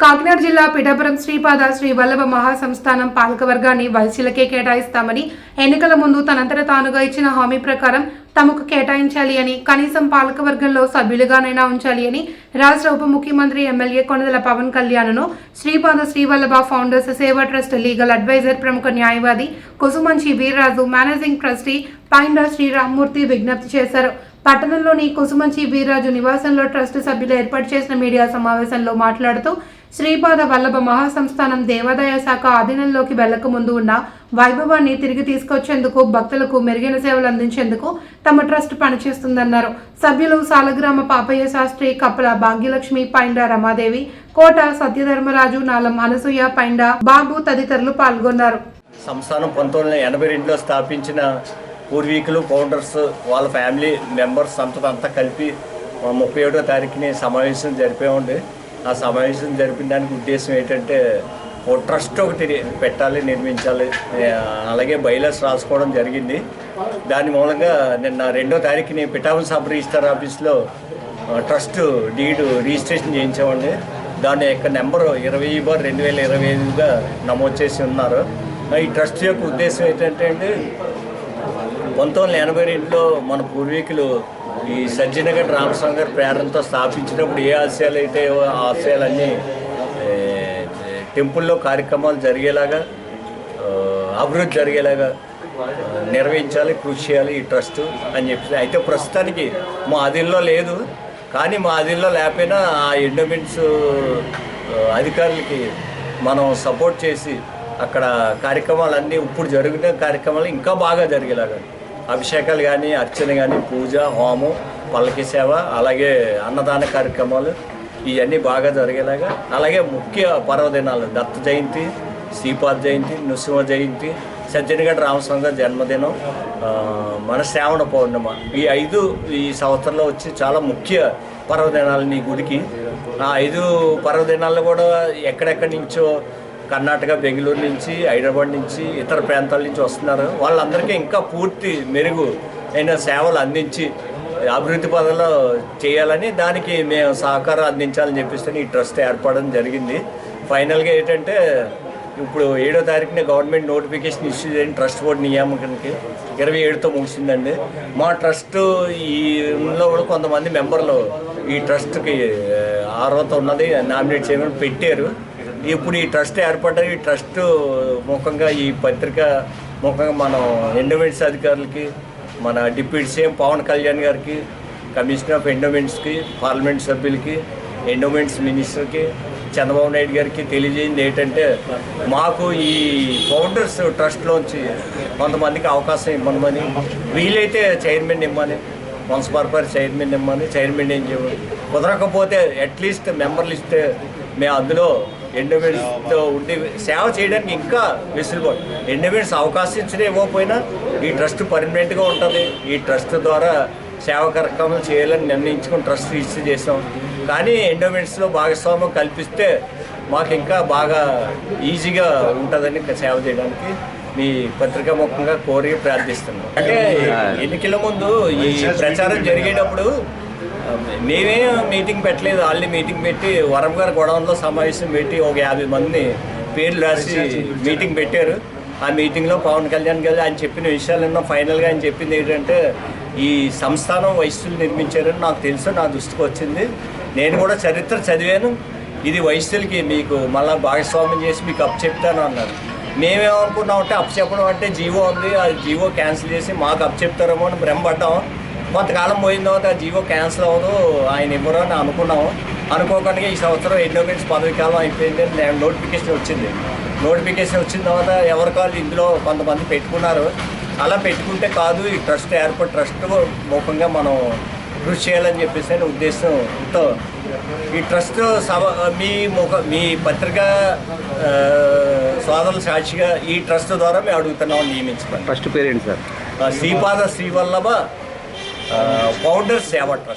కాకినాడ జిల్లా పిఠాపురం శ్రీపాద శ్రీ వల్లభ మహాసంస్థానం పాలకవర్గాన్ని వైశ్యులకే కేటాయిస్తామని ఎన్నికల ముందు తనంతట తానుగా ఇచ్చిన హామీ ప్రకారం తమకు కేటాయించాలి అని కనీసం పాలకవర్గంలో సభ్యులుగానైనా ఉంచాలి అని రాష్ట్ర ఉప ముఖ్యమంత్రి MLA Konidela Pawan కళ్యాణ్ను Sripada Srivallabha founders Seva trust legal advisor ప్రముఖ న్యాయవాది కుసుమంచి వీర్రాజు మేనేజింగ్ ట్రస్టీ పైండా శ్రీరామ్మూర్తి విజ్ఞప్తి చేశారు. పట్టణంలోని కుసుమంచి వీర్రాజు నివాసంలో ట్రస్ట్ సభ్యులు ఏర్పాటు చేసిన మీడియా సమావేశంలో మాట్లాడుతూ శ్రీపాద వల్లభ మహాసంస్థానం దేవాదాయ శాఖ ఆధీనంలోకి వెళ్ళక ముందు ఉన్న వైభవాన్ని తిరిగి తీసుకొచ్చేందుకు భక్తులకు మెరుగైన సేవలు అందించేందుకు తమ ట్రస్ట్ పనిచేస్తుందన్నారు. సభ్యులు సాలగ్రామ పాపయ్య శాస్త్రి కప్పల భాగ్యలక్ష్మి పైండ రమాదేవి కోట సత్యధర్మరాజు నాలం అనసూయ పైండ బాబు తదితరులు పాల్గొన్నారు. సంస్థానం పంతొమ్మిది వందల ఎనభై రెండులో స్థాపించిన పూర్వీకులు ఫౌండర్స్ వాళ్ళ ఫ్యామిలీ మెంబర్స్ అంతా అంతా కలిపి ముప్పై ఏడో తారీఖుని సమావేశం జరిపామండి. ఆ సమావేశం జరిపిన దానికి ఉద్దేశం ఏంటంటే ఓ ట్రస్ట్ ఒకటి పెట్టాలి నిర్మించాలి. అలాగే బైలర్స్ రాసుకోవడం జరిగింది. దాని మూలంగా నిన్న రెండో తారీఖుని పిఠాపురం సబ్ రిజిస్టర్ ఆఫీస్లో ట్రస్ట్ డీడ్ రిజిస్ట్రేషన్ చేయించామండి దాని యొక్క నెంబరు ఇరవై బార్ రెండు వేల ఇరవై ఐదుగా నమోదు చేసి ఉన్నారు. ఈ ట్రస్ట్ యొక్క ఉద్దేశం ఏంటంటే అండి పంతొమ్మిది వందల ఎనభై రెండులో మన పూర్వీకులు ఈ సజ్జనగర్ రామస్వామి గారి ప్రేరణతో స్థాపించినప్పుడు ఏ ఆశయాలు అయితే ఆ ఆశయాలన్నీ టెంపుల్లో కార్యక్రమాలు జరిగేలాగా అభివృద్ధి జరిగేలాగా నిర్వహించాలి కృషి చేయాలి ఈ ట్రస్ట్ అని చెప్పి అయితే ప్రస్తుతానికి మా అదిల్లో లేదు కానీ మా అదిల్లో లేకపోయినా ఆ ఎండోమెంట్స్ అధికారులకి మనం సపోర్ట్ చేసి అక్కడ కార్యక్రమాలన్నీ ఇప్పుడు జరుగుతున్న కార్యక్రమాలు ఇంకా బాగా జరిగేలాగా. అభిషేకాలు కానీ అర్చన కానీ పూజ హోమం పల్లకి సేవ అలాగే అన్నదాన కార్యక్రమాలు ఇవన్నీ బాగా జరిగేలాగా. అలాగే ముఖ్య పర్వదినాలు దత్త జయంతి శ్రీపాద జయంతి నృసింహ జయంతి సజ్జనగడ్డ రామస్వామి జన్మదినం మన శ్రావణ పౌర్ణమ. ఈ ఐదు ఈ సంవత్సరంలో వచ్చి చాలా ముఖ్య పర్వదినాలు ఈ గుడికి. ఆ ఐదు పర్వదినాల్లో కూడా ఎక్కడెక్కడి నుంచో కర్ణాటక బెంగళూరు నుంచి హైదరాబాద్ నుంచి ఇతర ప్రాంతాల నుంచి వస్తున్నారు. వాళ్ళందరికీ ఇంకా పూర్తి మెరుగు అయిన సేవలు అందించి అభివృద్ధి పనులు చేయాలని దానికి మేము సహకారం అందించాలని చెప్పేసి ఈ ట్రస్ట్ ఏర్పడడం జరిగింది. ఫైనల్గా ఏంటంటే ఇప్పుడు ఏడో తారీఖున గవర్నమెంట్ నోటిఫికేషన్ ఇష్యూ చేయని ట్రస్ట్ బోర్డు నియామకానికి. ఇరవై ఏడుతో ముగిసిందండి. మా ట్రస్ట్ ఈ లో కూడా కొంతమంది మెంబర్లు ఈ ట్రస్ట్కి అర్హత ఉన్నది నామినేట్ చేయమని పెట్టారు. ఇప్పుడు ఈ ట్రస్ట్ ఏర్పడ్డాయి ఈ ట్రస్ట్ ముఖంగా ఈ పత్రిక ముఖంగా మనం ఎండోమెంట్స్ అధికారులకి మన డిప్యూటీ సీఎం పవన్ కళ్యాణ్ గారికి కమిషనర్ ఆఫ్ ఎండోమెంట్స్కి పార్లమెంట్ సభ్యులకి ఎండోమెంట్స్ మినిస్టర్కి చంద్రబాబు నాయుడు గారికి తెలియజేయింది ఏంటంటే మాకు ఈ ఫౌండర్స్ ట్రస్ట్లోంచి కొంతమందికి అవకాశం ఇవ్వమని వీలైతే చైర్మన్ ఇవ్వమని మున్సిపల్ చైర్మన్ ఇమ్మని చైర్మన్ ఏం చేయమని కుదరకపోతే అట్లీస్ట్ మెంబర్లు ఇస్తే మేము అందులో ఎండోమెంట్స్తో ఉండి సేవ చేయడానికి ఇంకా వెసులుబాటు. ఎండోమెంట్స్ అవకాశం ఇచ్చిన ఇవ్వకపోయినా ఈ ట్రస్ట్ పర్మనెంట్గా ఉంటుంది. ఈ ట్రస్ట్ ద్వారా సేవ కార్యక్రమాలు చేయాలని నిర్ణయించుకుని ట్రస్ట్ రిజిస్టర్ చేసాం. కానీ ఎండోమెంట్స్లో భాగస్వామ్యం కల్పిస్తే మాకు ఇంకా బాగా ఈజీగా ఉంటుందని సేవ చేయడానికి మీ పత్రికా ముఖంగా కోరి ప్రార్థిస్తున్నాం. అంటే ఎన్నికల ముందు ఈ ప్రచారం జరిగేటప్పుడు మేమే మీటింగ్ పెట్టలేదు. ఆల్రెడీ మీటింగ్ పెట్టి వరం గారి గొడవల్లో సమావేశం పెట్టి ఒక యాభై మంది పేర్లు రాసి మీటింగ్ పెట్టారు. ఆ మీటింగ్లో పవన్ కళ్యాణ్ గారు ఆయన చెప్పిన విషయాలన్నా ఫైనల్గా ఆయన చెప్పింది ఏంటంటే ఈ సంస్థానం వైశ్యులు నిర్మించారని నాకు తెలుసు నా దృష్టికి వచ్చింది. నేను కూడా చరిత్ర చదివాను. ఇది వైశ్యులకి మీకు మళ్ళీ భాగస్వామ్యం చేసి మీకు అప్ చెప్తాను అన్నారు. మేమేమనుకున్నాం అంటే అప్ చెప్పడం అంటే జీవో ఉంది. ఆ జీవో క్యాన్సిల్ చేసి మాకు అప్ చెప్తారేమో అని భ్రమపడ్డాం. కొంతకాలం పోయిన తర్వాత ఆ జీవో క్యాన్సిల్ అవ్వదు ఆయన ఇవ్వరు అని అనుకున్నాము. అనుకోకుండా ఈ సంవత్సరం ఎండోమెంట్స్ పదవి కాలం అయిపోయింది నేను నోటిఫికేషన్ వచ్చింది. నోటిఫికేషన్ వచ్చిన తర్వాత ఎవరి కాళ్ళు ఇందులో కొంతమంది పెట్టుకున్నారు. అలా పెట్టుకుంటే కాదు ఈ ట్రస్ట్ ఏర్పడి ట్రస్ట్ ముఖంగా మనం కృషి చేయాలని చెప్పేసి అనే ఉద్దేశంతో ఈ ట్రస్ట్ సభ మీ ముఖ మీ పత్రిక సోదరుల సాక్షిగా ఈ ట్రస్ట్ ద్వారా మేము అడుగుతున్నాం నియమించుకోండి ఫస్ట్ పేరేంటి sir? Sripada Srivallabha founder Seva trust